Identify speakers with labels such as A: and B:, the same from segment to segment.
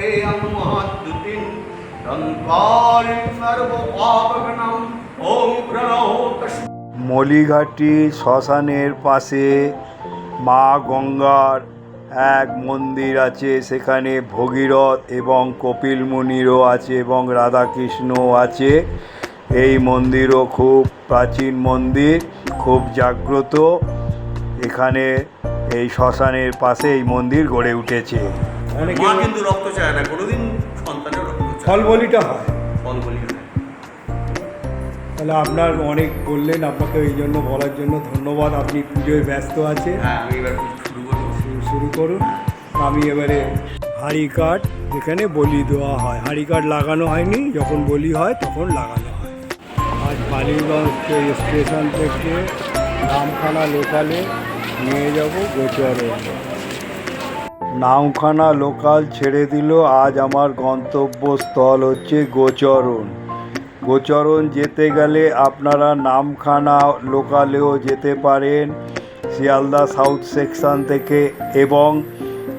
A: श्रद्धेयं महाद्युतिं तन्त्वारिं सर्वपापगणं ॐ प्रणो तस्मै
B: মলিঘাটি শ্মশানের পাশে মা গঙ্গার এক মন্দির আছে সেখানে ভগীরথ এবং কপিল মুনিরও আছে এবং রাধাকৃষ্ণও আছে এই মন্দিরও খুব প্রাচীন মন্দির খুব জাগ্রত এখানে এই শ্মশানের পাশে এই মন্দির গড়ে উঠেছে
C: অনেকে
A: মা কিন্তু রক্ত চায় না কোনোদিন সন্তানের রক্ত চায়
B: ফল বলিটা হয়।
A: ফল বলি
B: তাহলে আপনার অনেক বললেন আপনাকে এই জন্য বলার জন্য ধন্যবাদ। আপনি পুজোয় ব্যস্ত আছে
A: হ্যাঁ আমি এবার শুরু
B: করুন। আমি এবারে হাঁড়ি কাঠ যেখানে বলি দেওয়া হয়। হাঁড়ি কাঠ লাগানো হয়নি যখন বলি হয় তখন লাগানো হয়। আজ বালিগঞ্জ স্টেশন থেকে নামখানা লোকালে নিয়ে যাব গোচরে। নামখানা লোকাল ছেড়ে দিল। আজ আমার গন্তব্যস্থল হচ্ছে গোচরণ। গোচরণ যেতে গেলে আপনারা নামখানা লোকালেও যেতে পারেন শিয়ালদা সাউথ সেকশন থেকে এবং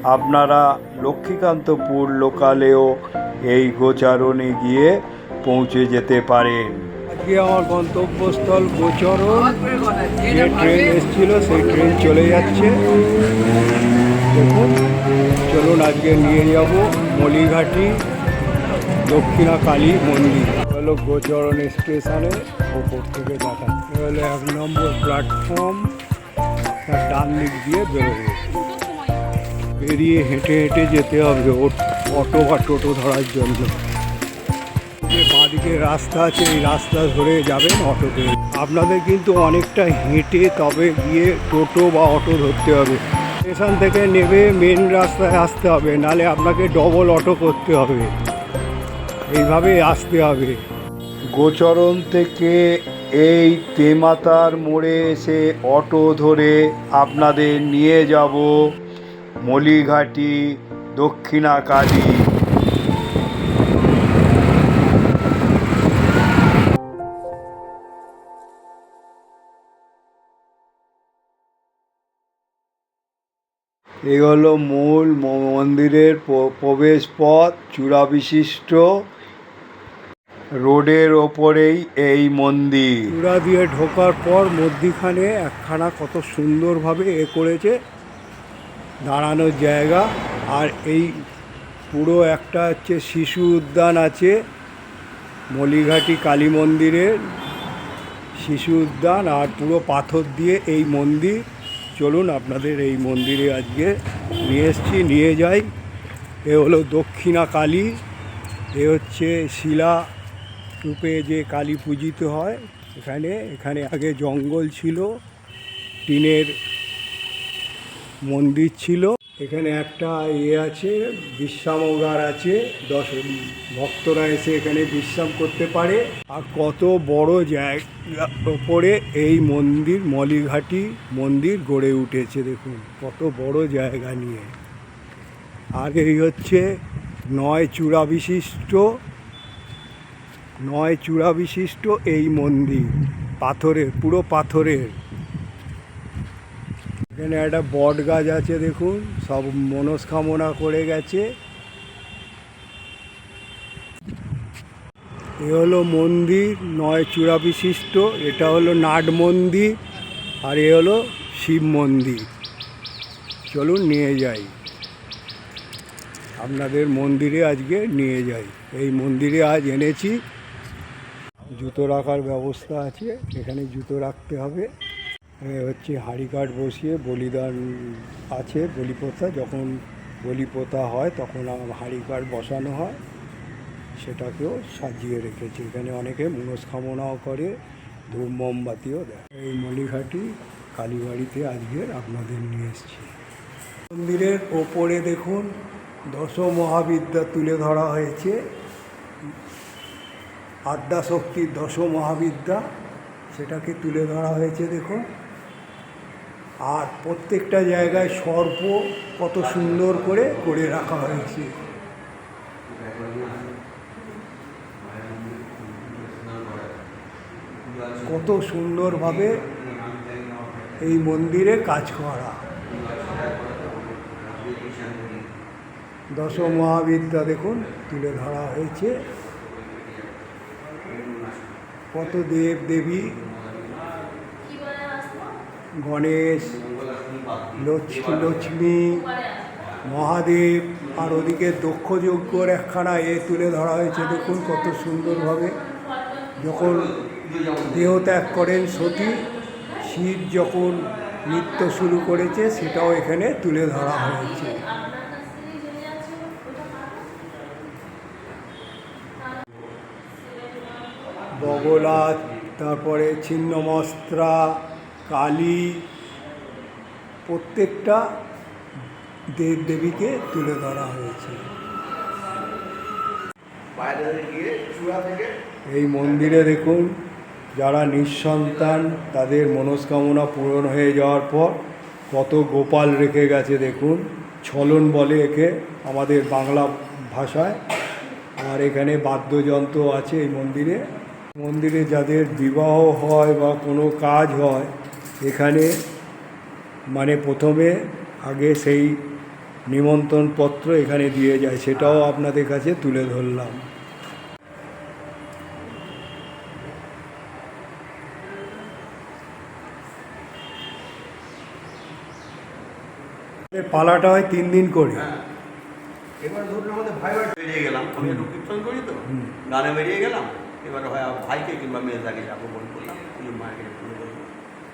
B: আপনারা লক্ষ্মীকান্তপুর লোকালেও এই গোচারণে গিয়ে পৌঁছে যেতে পারেন। আজকে আমার গন্তব্যস্থল গোচরণ। যে ট্রেন এসেছিল সেই ট্রেন চলে যাচ্ছে। দেখুন। চলুন আজকে নিয়ে যাব মলিঘাটি দক্ষিণা কালী মন্দির। হলো গোচরণ স্টেশনে ওপর থেকে দেখা। হলো এক নম্বর প্ল্যাটফর্ম ডান দিক দিয়ে বেরোবে। বেরিয়ে হেঁটে হেঁটে যেতে হবে অটো বা টোটো ধরার জন্য। বাঁদিকে রাস্তা আছে, এই রাস্তা ধরে যাবেন অটোতে। আপনাদের কিন্তু অনেকটা হেঁটে তবে গিয়ে টোটো বা অটো ধরতে হবে। স্টেশন থেকে নেমে মেন রাস্তায় আসতে হবে, নালে আপনাকে ডবল অটো করতে হবে। এইভাবে আসতে হবে। গোচরণ থেকে এই তেমাতার মোড়ে এসে অটো ধরে আপনাদের নিয়ে যাব মলিঘাটি দক্ষিণা এই হলো মূল মন্দিরের প্রবেশ পথ চূড়া বিশিষ্ট রোডের ওপরেই এই মন্দির। চূড়া দিয়ে ঢোকার পর মধ্যিখানে একখানা কত সুন্দরভাবে এ করেছে, দাঁড়ানোর জায়গা। আর এই পুরো একটা হচ্ছে শিশু উদ্যান আছে, মলিঘাটি কালী মন্দিরের শিশু উদ্যান। আর পুরো পাথর দিয়ে এই মন্দির চলুন আপনাদের এই মন্দিরে আজকে নিয়ে এসছি, নিয়ে যাই। এ হলো দক্ষিণা কালী এ হচ্ছে শিলা রূপে যে কালী পূজিত হয় এখানে। এখানে আগে জঙ্গল ছিল, টিনের মন্দির ছিল। এখানে একটা ইয়ে আছে বিশ্রামাগার আছে, দশ ভক্তরা এসে এখানে বিশ্রাম করতে পারে। আর কত বড় জায়গা ওপরে এই মন্দির, মলিঘাটি মন্দির গড়ে উঠেছে, দেখুন। কত বড় জায়গা নিয়ে। আর এই হচ্ছে নয় চূড়া বিশিষ্ট, নয় চূড়া বিশিষ্ট এই মন্দির। পাথরের, পুরো পাথরের। এখানে একটা বট গাছ আছে, দেখুন। সব মনস্কামনা করে গেছে। এ হলো মন্দির, নয় চূড়া বিশিষ্ট। এটা হলো নাট মন্দির, আর এ হলো শিব মন্দির। চলুন নিয়ে যাই। আপনাদের মন্দিরে আজকে নিয়ে যাই। এই মন্দিরে আজ এনেছি। জুতো রাখার ব্যবস্থা আছে। এখানে জুতো রাখতে হবে। হচ্ছে হাঁড়ি কাঠ বসিয়ে বলিদান আছে বলি প্রথা যখন বলি প্রথা হয়, তখন আম- হাঁড়ি কাঠ বসানো হয়। সেটাকেও সাজিয়ে রেখেছে। এখানে অনেকে মনস্কামনাও করে, ধূপ মোমবাতিও দেয়। এই মলিঘাটি কালীবাড়িতে আজকে আপনাদের নিয়ে এসেছি। মন্দিরের ওপরে দেখুন দশ মহাবিদ্যা তুলে ধরা হয়েছে। আদ্যাশক্তির দশ মহাবিদ্যা সেটাকে তুলে ধরা হয়েছে, দেখুন। আর প্রত্যেকটা জায়গায় সর্প কত সুন্দর করে করে রাখা হয়েছে। কত সুন্দরভাবে এই মন্দিরে কাজ করা। দশ মহাবিদ্যা দেখুন, তুলে ধরা হয়েছে। কত দেব দেবী গণেশ, লক্ষ্মী মহাদেব, আর ওদিকে দক্ষ যজ্ঞর একখানা এ তুলে ধরা হয়েছে। দেখুন কত সুন্দরভাবে যখন দেহ ত্যাগ করেন সতী, শিব যখন নৃত্য শুরু করেছে, সেটাও এখানে তুলে ধরা হয়েছে। বগলা তারপরে ছিন্নমস্ত্রা কালী প্রত্যেকটা দেব দেবীকে তুলে ধরা হয়েছে। এই মন্দিরে দেখুন, যারা নিঃসন্তান, তাদের মনস্কামনা পূরণ হয়ে যাওয়ার পর কত গোপাল রেখে গেছে দেখুন। ছলন বলে একে আমাদের বাংলা ভাষায়। আর এখানে বাদ্যযন্ত্র আছে এই মন্দিরে। মন্দিরে যাদের বিবাহ হয় বা কোনো কাজ হয় এখানে মানে প্রথমে আগে সেই নিমন্ত্রণ পত্র এখানে দিয়ে যায় সেটাও আপনাদের কাছে তুলে ধরলাম। পালাটা হয় তিন দিন করে।
A: হ্যাঁ। এবার ধরুন আমাদের ভাই ভাই বেরিয়ে গেলাম। আমি একটু কীর্তন করি তো। গানে বেরিয়ে গেলাম। এবার হয় ভাইকে কিংবা মেয়েটাকে যাব বল করলাম পুজোর মায়ের পুজো করব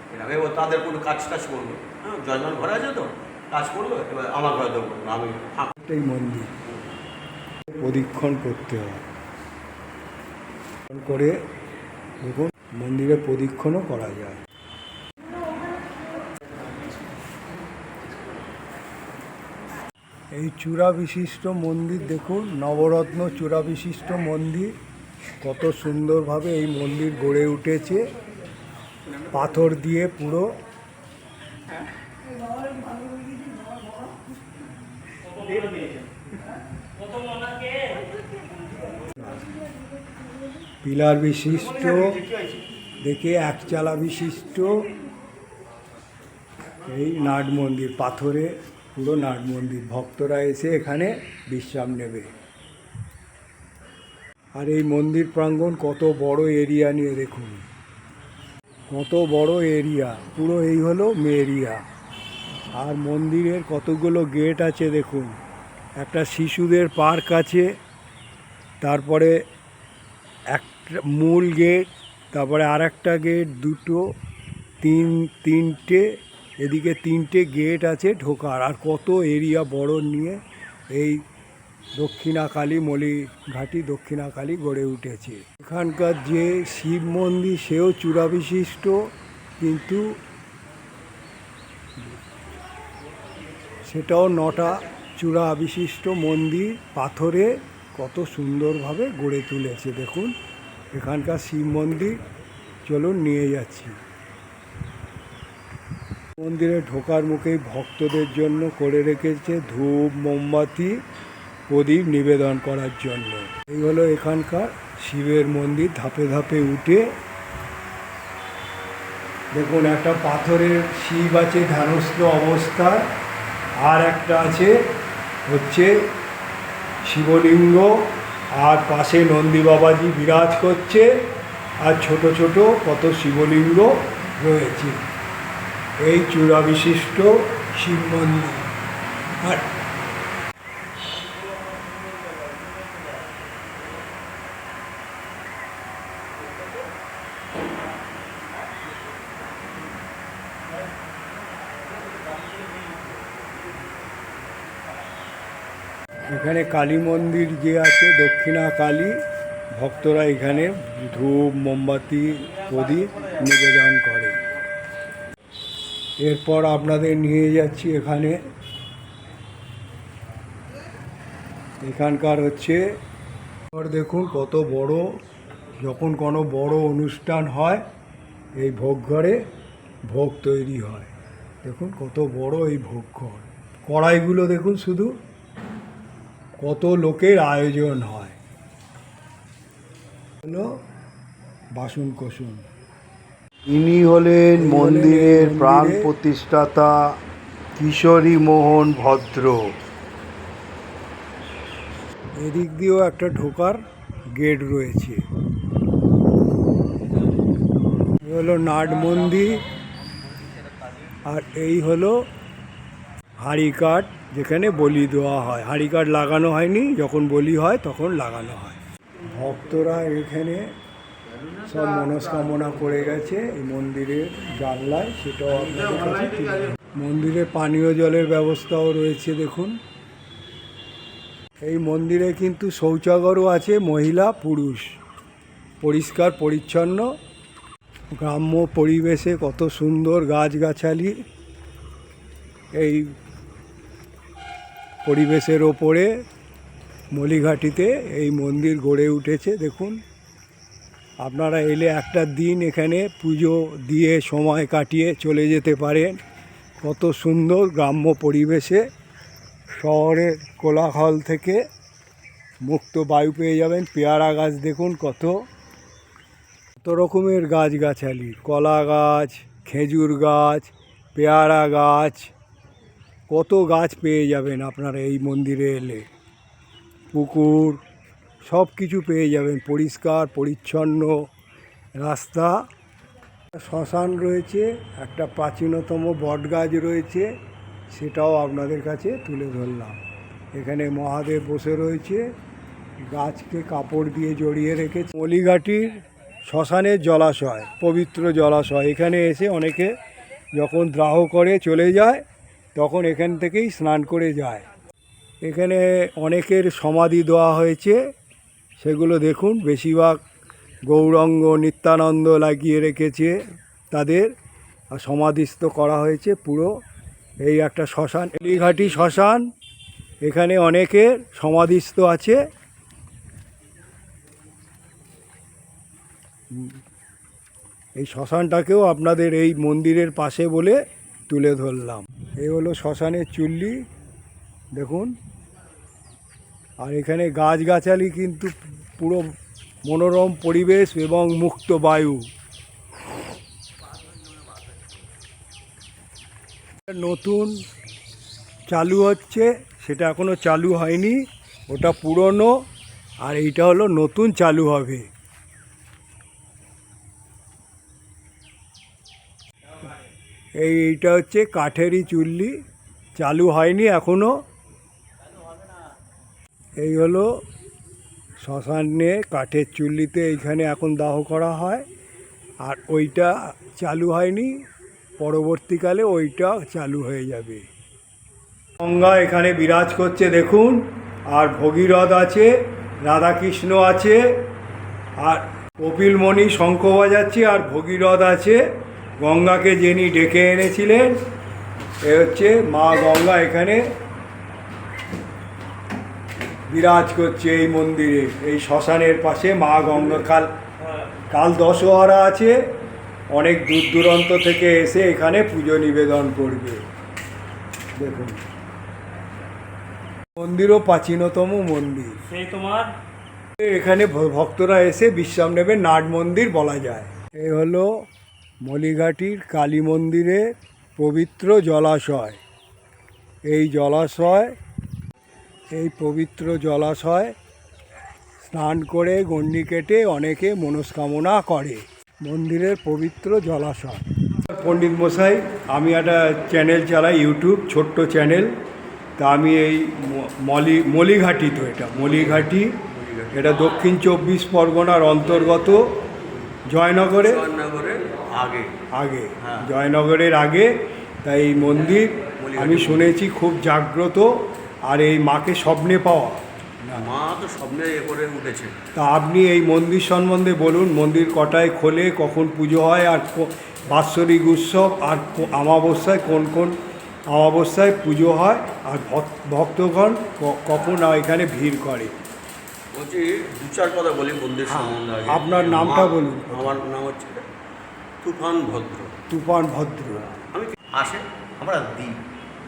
A: এরকম এবার তাদের কোনো কাজ টাজ করল হ্যাঁ জয়মান ঘরে আছে তো, কাজ করল এবার আমার ঘরে দেবো। আমি
B: এই মন্দির। প্রদক্ষিণ করতে হয় করে দেখুন, মন্দিরে প্রদক্ষিণও করা যায়। এই চূড়া বিশিষ্ট মন্দির দেখুন, নবরত্ন চূড়া বিশিষ্ট মন্দির। কত সুন্দরভাবে এই মন্দির গড়ে উঠেছে। পাথর দিয়ে পুরো পিলার বিশিষ্ট, দেখে একচালা বিশিষ্ট এই নাট মন্দির, পাথরে পুরো নাট মন্দির। ভক্তরা এসে এখানে বিশ্রাম নেবে। আর এই মন্দির প্রাঙ্গণ কত বড় এরিয়া নিয়ে দেখুন। কত বড় এরিয়া, পুরো এই হলো মেরিয়া। আর মন্দিরের কতগুলো গেট আছে দেখুন। একটা শিশুদের পার্ক আছে, তারপরে একটা মূল গেট, তারপরে আর একটা গেট, দুটো, তিন, তিনটে, এদিকে তিনটে গেট আছে ঢোকার। আর কত এরিয়া বড় নিয়ে এই দক্ষিণাকালী মলিঘাটি দক্ষিণাকালী গড়ে উঠেছে। এখানকার যে শিব মন্দির, সেও চূড়া বিশিষ্ট কিন্তু সেটাও নটা চূড়া বিশিষ্ট মন্দির পাথরে কত সুন্দরভাবে গড়ে তুলেছে। দেখুন, এখানকার শিব মন্দির, চলুন নিয়ে যাচ্ছি। মন্দিরে ঢোকার মুখেই ভক্তদের জন্য করে রেখেছে ধূপ, মোমবাতি প্রদীপ নিবেদন করার জন্য। এই হলো এখানকার শিবের মন্দির, ধাপে ধাপে উঠে। দেখুন, একটা পাথরের শিব আছে ধ্যানস্থ অবস্থায় আর একটা আছে, হচ্ছে শিবলিঙ্গ। আর পাশে নন্দী বাবাজি বিরাজ করছে। আর ছোট ছোট কত শিবলিঙ্গ রয়েছে। এই চূড়া বিশিষ্ট শিব মন্দির। আর এখানে কালী মন্দির যে আছে, দক্ষিণা কালী, ভক্তরা এখানে ধূপ, মোমবাতি, প্রদীপ নিবেদন করে। এরপর আপনাদের নিয়ে যাচ্ছি এখানে। এখানকার হচ্ছে দেখুন কত বড়, যখন কোনো বড় অনুষ্ঠান হয়, এই ভোগ ঘরে ভোগ তৈরি হয়। দেখুন কত বড় এই ভোগ ঘর কড়াইগুলো দেখুন শুধু। কত লোকের আয়োজন হয়? হলো বাসন কোসন ইনি হলেন মন্দিরের প্রাণ প্রতিষ্ঠাতা কিশোরী মোহন ভদ্র। এদিক দিয়েও একটা ঢোকার গেট রয়েছে। হলো নাট মন্দির। আর এই হলো হাঁড়ি কাঠ যেখানে বলি দেওয়া হয়। হাঁড়ি কাঠ লাগানো হয়নি, যখন বলি হয় তখন লাগানো হয়। ভক্তরা এখানে সব মনস্কামনা করে গেছে এই মন্দিরের জানলায়, সেটাও আপনাদের কাছে মন্দিরে পানীয় জলের ব্যবস্থাও রয়েছে, দেখুন। এই মন্দিরে কিন্তু শৌচাগরও আছে, মহিলা, পুরুষ। পরিষ্কার, পরিচ্ছন্ন। গ্রাম্য পরিবেশে কত সুন্দর গাছগাছালি। এই পরিবেশের ওপরে মলিঘাটিতে এই মন্দির গড়ে উঠেছে, দেখুন। আপনারা এলে একটা দিন এখানে পুজো দিয়ে সময় কাটিয়ে চলে যেতে পারেন। কত সুন্দর গ্রাম্য পরিবেশে শহরের কোলাহল থেকে মুক্ত বায়ু পেয়ে যাবেন। পেয়ারা গাছ দেখুন কত। কত রকমের গাছগাছালি, কলা গাছ, খেজুর গাছ, পেয়ারা গাছ কত গাছ পেয়ে যাবেন আপনারা এই মন্দিরে এলে। পুকুর, সব কিছু পেয়ে যাবেন, পরিষ্কার, পরিচ্ছন্ন রাস্তা। শ্মশান রয়েছে, একটা প্রাচীনতম বট গাছ রয়েছে, সেটাও আপনাদের কাছে তুলে ধরলাম। এখানে মহাদেব বসে রয়েছে, গাছকে কাপড় দিয়ে জড়িয়ে রেখেছে। মলিঘাটির শ্মশানের জলাশয়, পবিত্র জলাশয়, এখানে এসে অনেকে যখন দ্রাহ করে চলে যায় তখন এখান থেকেই স্নান করে যায়। এখানে অনেকের সমাধি দেওয়া হয়েছে। সেগুলো দেখুন, বেশিরভাগ গৌরঙ্গ নিত্যানন্দ লাগিয়ে রেখেছে তাদের। সমাধিস্থ করা হয়েছে পুরো এই একটা শ্মশান। এলিঘাটি শ্মশান, এখানে অনেকের সমাধিস্থ আছে। এই শ্মশানটাকেও আপনাদের এই মন্দিরের পাশে বলে তুলে ধরলাম। এই হলো শ্মশানের চুল্লি, দেখুন। আর এখানে গাছগাছালি কিন্তু পুরো মনোরম পরিবেশ এবং মুক্ত বায়ু। নতুন চালু হচ্ছে, সেটা এখনও চালু হয়নি, ওটা পুরনো, আর এইটা হলো নতুন চালু হবে। এই এইটা হচ্ছে কাঠেরই চুল্লি। চালু হয়নি এখনও এই হলো শ্মশানে কাঠের চুল্লিতে এইখানে এখন দাহ করা হয়। আর ওইটা চালু হয়নি, পরবর্তীকালে ওইটা চালু হয়ে যাবে। গঙ্গা এখানে বিরাজ করছে দেখুন, আর ভগীরথ আছে, রাধাকৃষ্ণ আছে, আর কপিলমণি শঙ্খ বাজাচ্ছে, আর ভগীরথ আছে। গঙ্গাকে যিনি ডেকে এনেছিলেন এ হচ্ছে মা গঙ্গা এখানে বিরাজ করছে এই মন্দিরে এই শ্মশানের পাশে মা গঙ্গা কাল কাল দশহরা আছে অনেক দূর দূরান্ত থেকে এসে এখানে পুজো নিবেদন করবে। দেখুন। মন্দিরও প্রাচীনতম মন্দির।
C: সেই তোমার?
B: এখানে ভক্তরা এসে বিশ্রাম নেবে নাট মন্দির বলা যায়। এই হলো মলিঘাটির কালী মন্দিরের পবিত্র জলাশয়। এই জলাশয়, এই পবিত্র জলাশয় স্নান করে গণ্ডি কেটে অনেকে মনস্কামনা করে। মন্দিরের পবিত্র জলাশয়। পণ্ডিত মশাই, আমি একটা চ্যানেল চালাই, ইউটিউব, ছোট্ট চ্যানেল। তা আমি এই মলি, মলিঘাটি তো এটা, মলিঘাটি। এটা দক্ষিণ চব্বিশ পরগনার অন্তর্গত জয়নগরে।
A: আগে।
B: আগে।
A: হ্যাঁ।
B: জয়নগরের আগে। তাই এই মন্দির আমি শুনেছি খুব জাগ্রত আর এই মাকে স্বপ্নে পাওয়া।
A: মা তো স্বপ্নে এ করে উঠেছে।
B: তা আপনি এই মন্দির সম্বন্ধে বলুন মন্দির কটায় খোলে কখন পুজো হয় আর বাৎসরিক উৎসব আর অমাবস্যায় কোন কোন অমাবস্যায় পুজো হয় আর ভক্তগণ কখন এখানে ভিড় করে।
A: বলছি দু চার কথা বলি মন্দির সম্বন্ধে
B: আপনার নামটা বলুন।
A: আমার নাম হচ্ছে তুফান ভদ্র
B: তুফান ভদ্র
A: আমি আসে? আমরা দিই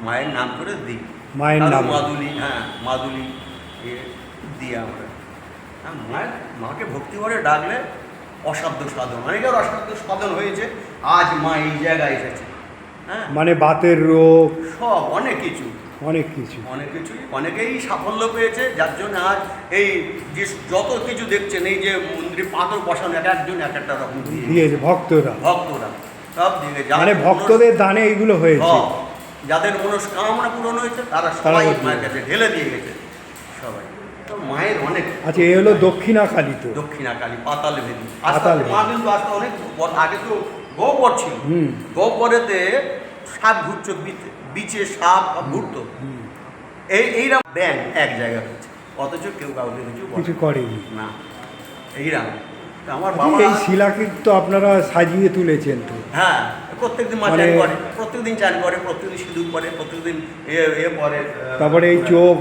A: মায়ের নাম করে দিই
B: মায়ের নাম।
A: মাদুলি হ্যাঁ মাদুলি এ দিই আমরা। হ্যাঁ মায়ের মাকে ভক্তি করে ডাকলে অসাধ্য সাধন। অনেকের অসাধ্য সাধন হয়েছে আজ মা এই জায়গায় এসেছে। হ্যাঁ?
B: মানে বাতের রোগ।
A: সব অনেক কিছু।
B: অনেক কিছু।
A: অনেক কিছুই অনেকেই সাফল্য পেয়েছে যার জন্য আজ এই যে যত কিছু দেখছেন এই যে মন্দিরে পাথর বসানো এক একজন এক একটা রকম।
B: দিয়েছে ভক্তরা।
A: ভক্তরা সব দিকে
B: মানে ভক্তদের দানে এইগুলো হয়েছে।
A: হ্যাঁ, যাদের মনস্কামনা পূরণ হয়েছে তারা সবাই মায়ের কাছে ঢেলে দিয়ে গেছে সবাই। তো মায়ের অনেক।
B: আচ্ছা এ হলো দক্ষিণা কালী তো।
A: দক্ষিণাকালী পাতাল ভেদি
B: পাতাল
A: মা কিন্তু আস্তে অনেক আগে তো গোবর ছিল।
B: হুম।
A: গোবরেতে সাপ ঘুরত বিচে- সাপ ঘুরতো। এই এইরকম ব্যাং এক জায়গায় হচ্ছে। অথচ কেউ কাউকে কিছু
B: কিছু করেনি।
A: না এইরকম তা আমার বাবা
B: এই শিলাকে তো আপনারা সাজিয়ে তুলেছেন তো।
A: হ্যাঁ প্রত্যেকদিন মা চান
B: মানে-
A: করে প্রত্যেকদিন চান করে প্রত্যেকদিন সিঁদুর পরে প্রত্যেকদিন এ এ পরে
B: তারপরে এই চোখ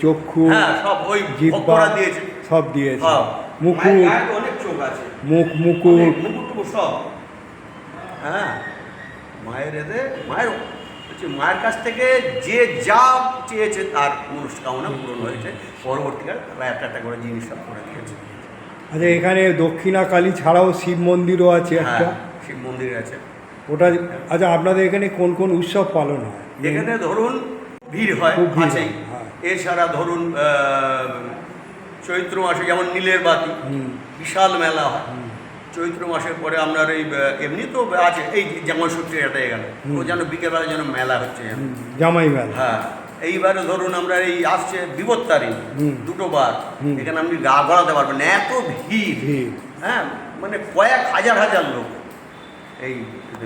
B: চক্ষু
A: হ্যাঁ সব ওই ভক্তরা দিয়েছে।
B: সব দিয়েছে।
A: সব
B: মুকুট।
A: অনেক চোখ আছে।
B: মুখ মুকুট।
A: মুকুট সব। হ্যাঁ। মায়ের এতে মায়ের হচ্ছে মায়ের কাছ থেকে যে যা চেয়েছে তার মনস্কামনা পূরণ হয়েছে। পরবর্তীকালে তারা একটা একটা করে জিনিস সব করে দিয়েছে।
B: আচ্ছা এখানে দক্ষিণা কালী ছাড়াও শিব মন্দিরও আছে একটা।
A: হ্যাঁ শিব মন্দির আছে।
B: ওটা আচ্ছা আপনাদের এখানে কোন কোন উৎসব পালন হয়?
A: এখানে ধরুন ভিড় হয় আছেই।
B: হ্যাঁ।
A: এছাড়া ধরুন চৈত্র মাসে যেমন নীলের বাতি বিশাল মেলা হয়। চৈত্র মাসের পরে আপনার এই এমনি তো আছে এই যেমন সত্যি এটাই গেল। ও যেন বিকেলবেলা যেন মেলা হচ্ছে।
B: জামাই মেলা।
A: হ্যাঁ এইবারে ধরুন আমরা এই আসছে বিপত্তারিণ
B: হুম।
A: দুটো বার। এখানে আপনি গা গড়াতে পারবেন এত ভিড়। হ্যাঁ মানে কয়েক হাজার হাজার লোক। এই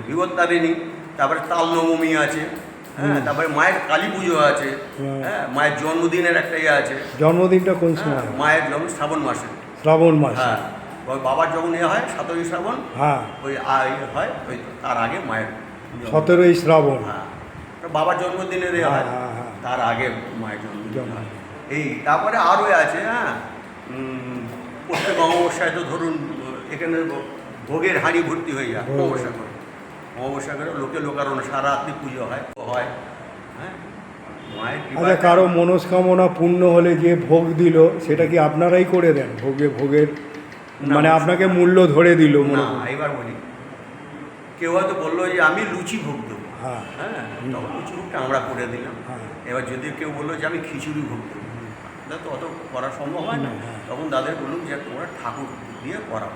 A: বিপত্তারিণী তারপরে তাল নবমী আছে হ্যাঁ তারপরে মায়ের কালী পুজো আছে হ্যাঁ মায়ের জন্মদিনের একটা ইয়ে আছে।
B: জন্মদিনটা কোন
A: হ্যাঁ,
B: সময়
A: মায়ের জন্ম শ্রাবণ মাসে।
B: শ্রাবণ মাসে।
A: হ্যাঁ বাবার যখন ইয়ে হয় সতেরোই শ্রাবণ
B: হ্যাঁ।
A: ওই ইয়ে হয় ওই তার আগে মায়ের
B: সতেরোই শ্রাবণ।
A: হ্যাঁ। বাবার জন্মদিনের এ
B: হ্যাঁ,
A: হয়
B: হ্যাঁ।
A: তার আগে মায়ের জন্মদিন হয়। এই তারপরে আরও আছে হ্যাঁ প্রত্যেক অমাবস্যায় তো ধরুন এখানে ভোগের হাঁড়ি ভর্তি হয়ে যায়। অমাবস্যা করে। অমাবস্যা করে লোকে লোকারণ সারা রাত্রি পুজো হয় হয় হ্যাঁ। মায়ের
B: আচ্ছা কারও মনস্কামনা পূর্ণ হলে যে ভোগ দিল সেটা কি আপনারাই করে দেন? ভোগে ভোগের মানে আপনাকে মূল্য ধরে দিল মনে
A: না এবার বলি। কেউ হয়তো বলল যে আমি লুচি ভোগ দেবো।
B: হ্যাঁ।
A: হ্যাঁ তখন লুচি ভোগটা আমরা করে দিলাম।
B: হ্যাঁ।
A: এবার যদি কেউ বলল যে আমি খিচুড়ি ভোগ দেবো। তা তো অত করা সম্ভব হয় না।
B: হ্যাঁ।
A: তখন তাদের বলুন যে তোমরা ঠাকুর দিয়ে করাও।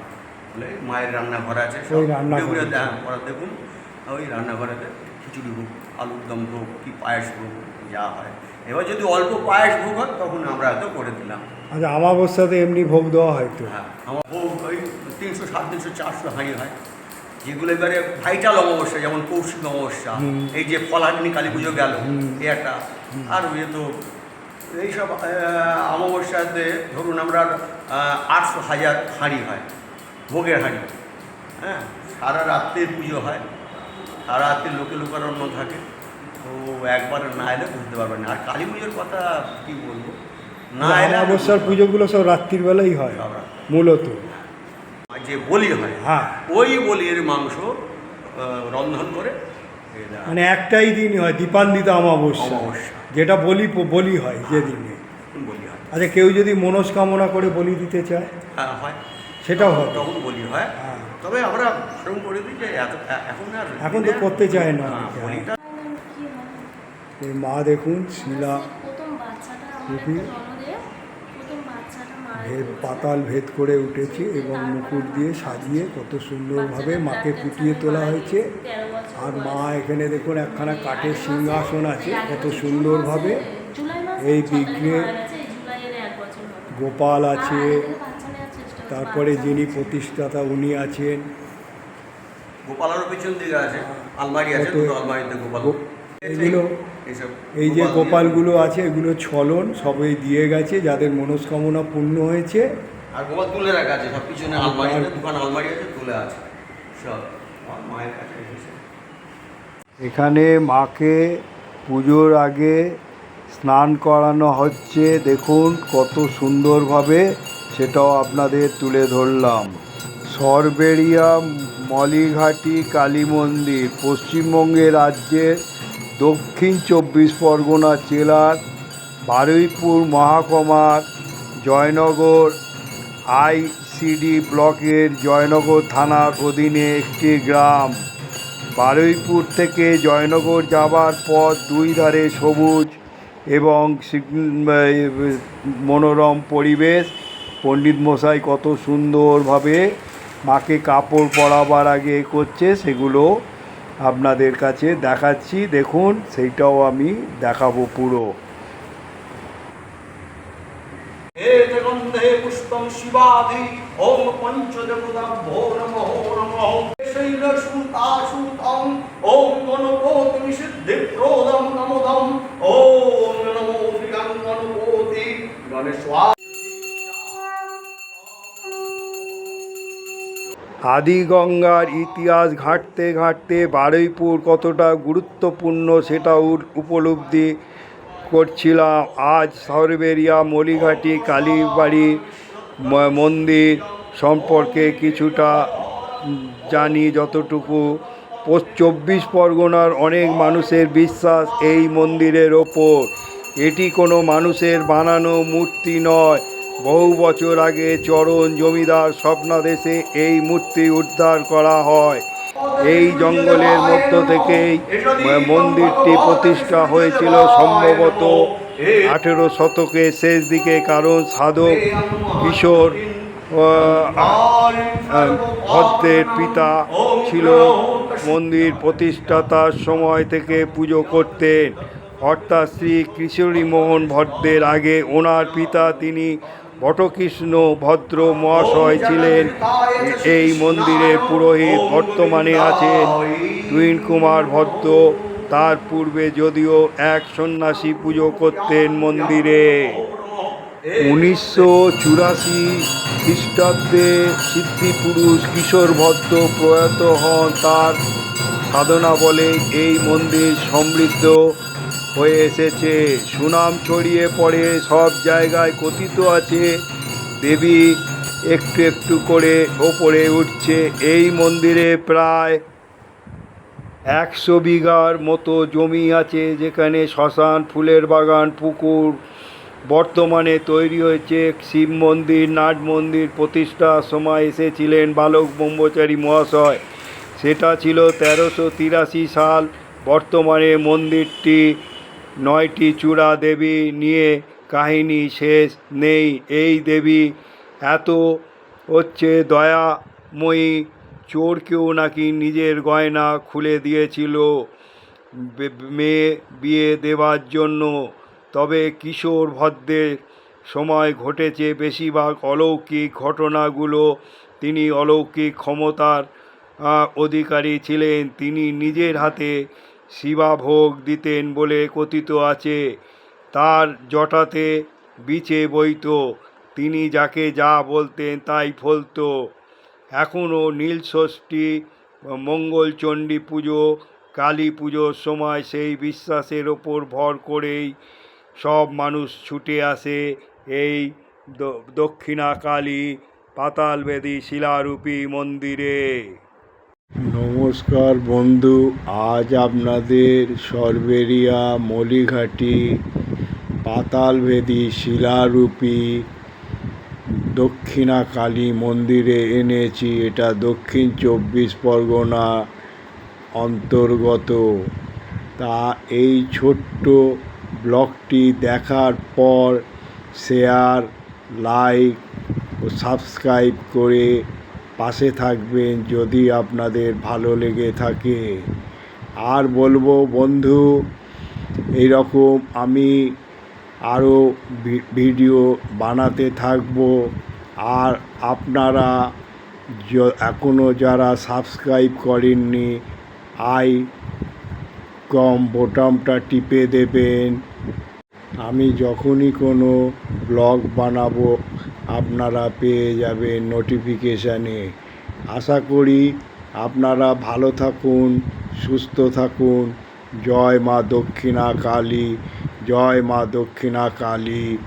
A: বলে মায়ের রান্নাঘর আছে হ্যাঁ ওরা দেখুন ওই রান্নাঘরেতে খিচুড়ি ভোগ আলুর দম ভোগ কি পায়েস ভোগ যা হয়। এবার যদি অল্প পায়েস ভোগ হয় তখন আমরা হয়তো করে দিলাম।
B: আচ্ছা আমাবস্যাতে এমনি ভোগ দেওয়া হয় তো?
A: হ্যাঁ আমার ভোগ ওই তিনশো সাড়ে তিনশো চারশো হাঁড়ি হয়। যেগুলো এবারে ভাইটাল অমাবস্যা যেমন কৌশিক অমাবস্যা এই যে ফলাগ্নি কালী পুজো গেল
B: হুম।
A: এ একটা। আর ওই তো এইসব অমাবস্যাতে ধরুন আমরা আটশো হাজার হাঁড়ি হয় ভোগের হাঁড়ি। হ্যাঁ সারা রাত্রের পুজো হয় সারা রাত্রে লোকে লোকারণ্য থাকে। তো একবার না এলে বুঝতে পারবেন না। আর কালী পুজোর কথা কি বলব? না এলে
B: আমাবস্যার পুজোগুলো সব রাত্রির বেলাই হয়। মূলত।
A: যে বলি হয়
B: হ্যাঁ।
A: ওই বলির মাংস রন্ধন করে
B: মানে একটাই দিন হয় দীপান্বিতা অমাবস্যা। যেটা বলি বলি হয়
A: বলি হয়।
B: আচ্ছা কেউ যদি মনস্কামনা করে বলি দিতে চায়?
A: হ্যাঁ হয়।
B: সেটাও হবে।
A: তখন বলি হয়।
B: হ্যাঁ।
A: তবে আমরা সেরকম করে দিই যে এখন আর
B: এখন তো করতে চায় না
A: হ্যাঁ,
B: অনেকে।
A: বলিটা
C: কি
B: এই মা দেখুন শিলা ভেদ পাতাল ভেদ করে উঠেছে এবং মুকুট দিয়ে সাজিয়ে কত সুন্দরভাবে মাকে ফুটিয়ে তোলা হয়েছে। আর মা এখানে দেখুন একখানা কাঠের সিংহাসন আছে কত সুন্দরভাবে। এই বিঘ্নে। গোপাল আছে তারপরে যিনি প্রতিষ্ঠাতা উনি আছেন।
A: গোপালের পিছন দিকে আছে আলমারি আছে দুটো আলমারিতে গোপাল।
B: এগুলো এই যে গোপালগুলো আছে এগুলো ছলন সবই দিয়ে গেছে যাদের মনস্কামনা পূর্ণ হয়েছে।
A: আর গোপাল তুলে রাখা আছে সব পিছনে আলমারি দোকান আলমারি আছে তুলে আছে সব মায়ের কাছে
B: এখানে মাকে পুজোর আগে স্নান করানো হচ্ছে দেখুন কত সুন্দরভাবে সেটাও আপনাদের তুলে ধরলাম। সরবেরিয়া মলিঘাটি কালী মন্দির পশ্চিমবঙ্গে রাজ্যের দক্ষিণ চব্বিশ পরগনা জেলার বারুইপুর মহাকুমার জয়নগর আইসিডি ব্লকের জয়নগর থানার অধীনে একটি গ্রাম। বারুইপুর থেকে জয়নগর যাবার পথ দুই ধারে সবুজ এবং মনোরম পরিবেশ। পণ্ডিত মশাই কত সুন্দরভাবে মাকে কাপড় পরাবার আগে করছে, সেগুলো আপনাদের কাছে দেখাচ্ছি দেখুন সেইটাও আমি দেখাবো পুরো
A: हे जगन्धे पुष्पं शिवादि ॐ पञ्चजगदाभ्यो नमो नमः शैलसूतासूतं ॐ गणकोतिनिषिद्धिप्रोदं नमोदम् ॐ नमो प्रियं गणकोति गणेश्वा
B: আদিগঙ্গার ইতিহাস ঘাঁটতে ঘাঁটতে বারুইপুর কতটা গুরুত্বপূর্ণ সেটা উপলব্ধি করছিলাম। আজ সরবেরিয়া, মলিঘাটি, কালীবাড়ি মন্দির সম্পর্কে কিছুটা জানি যতটুকু। চব্বিশ পরগনার অনেক মানুষের বিশ্বাস এই মন্দিরের ওপর। এটি কোনো মানুষের বানানো মূর্তি নয়। বহু বছর আগে চরণ জমিদার স্বপ্নাদেশে এই মূর্তি উদ্ধার করা হয়। এই জঙ্গলের মধ্য থেকেই মন্দিরটি প্রতিষ্ঠা হয়েছিল সম্ভবত আঠেরো শতকের শেষ দিকে, কারণ সাধক কিশোর ভদ্রের পিতা ছিল। মন্দির প্রতিষ্ঠাতার সময় থেকে পুজো করতেন। অর্থাৎ শ্রী কিশোরী মোহন ভদ্রের আগে ওনার পিতা, তিনি বটকৃষ্ণ ভদ্র মহাশয় ছিলেন। এই মন্দিরের পুরোহিত বর্তমানে আছেন। টুইন কুমার ভদ্র, তার পূর্বে যদিও এক সন্ন্যাসী পুজো করতেন মন্দিরে। উনিশশো চুরাশি খ্রিস্টাব্দে সিদ্ধিপুরুষ কিশোর ভদ্র প্রয়াত হন তার সাধনা বলে এই মন্দির সমৃদ্ধ। হয়ে এসেছে। সুনাম ছড়িয়ে পড়ে, সব জায়গায় কথিত আছে। দেবী একটু একটু করে ওপরে উঠছে। এই মন্দিরে প্রায় একশো বিঘার মতো জমি আছে, যেখানে শ্মশান, ফুলের বাগান, পুকুর বর্তমানে তৈরি হয়েছে। শিব মন্দির, নাট মন্দির প্রতিষ্ঠার সময় এসেছিলেন বালক ব্রহ্মচারী মহাশয়। সেটা ছিল তেরোশো তিরাশি সাল। বর্তমানে মন্দিরটি নয়টি চূড়া দেবী নিয়ে কাহিনী শেষ নেই। এই দেবী এত হচ্ছে দয়াময়ী, চোরকেও নাকি নিজের গয়না খুলে দিয়েছিল মেয়ে বিয়ে দেওয়ার জন্য। তবে কিশোর ভদ্রের সময় ঘটেছে বেশিরভাগ অলৌকিক ঘটনাগুলো। তিনি অলৌকিক ক্ষমতার অধিকারী ছিলেন। তিনি নিজের হাতে শিবাভোগ দিতেন বলে কথিত আছে। তার জটাতে বিচে বইত তিনি যাকে যা বলতেন তাই ফলত। এখনও নীলষষ্ঠী, মঙ্গলচণ্ডী পুজো, কালী পুজোর সময় সেই বিশ্বাসের ওপর ভর করেই সব মানুষ ছুটে আসে। এই দক্ষিণা কালী পাতালবেদী শিলারূপী মন্দিরে। নমস্কার বন্ধু, আজ আপনাদের সরবেরিয়া, মলিঘাটি পাতালবেদী শিলারূপী দক্ষিণা কালী মন্দিরে এনেছি। এটা দক্ষিণ চব্বিশ পরগনা অন্তর্গত। তা এই ছোট্ট ব্লগটি দেখার পর শেয়ার লাইক ও সাবস্ক্রাইব করে পাশে থাকবেন যদি আপনাদের ভালো লেগে থাকে। আর বলব, বন্ধু, এইরকম আমি আরও ভিডিও বানাতে থাকব। আর আপনারা এখনও যারা সাবস্ক্রাইব করেননি, আই কম বোতামটা টিপে দেবেন। আমি যখনই কোনো ব্লগ বানাবো আপনারা পেয়ে যাবেন নোটিফিকেশানে আশা করি আপনারা ভালো থাকুন, সুস্থ থাকুন। জয় মা দক্ষিণা কালী, জয় মা দক্ষিণা কালী।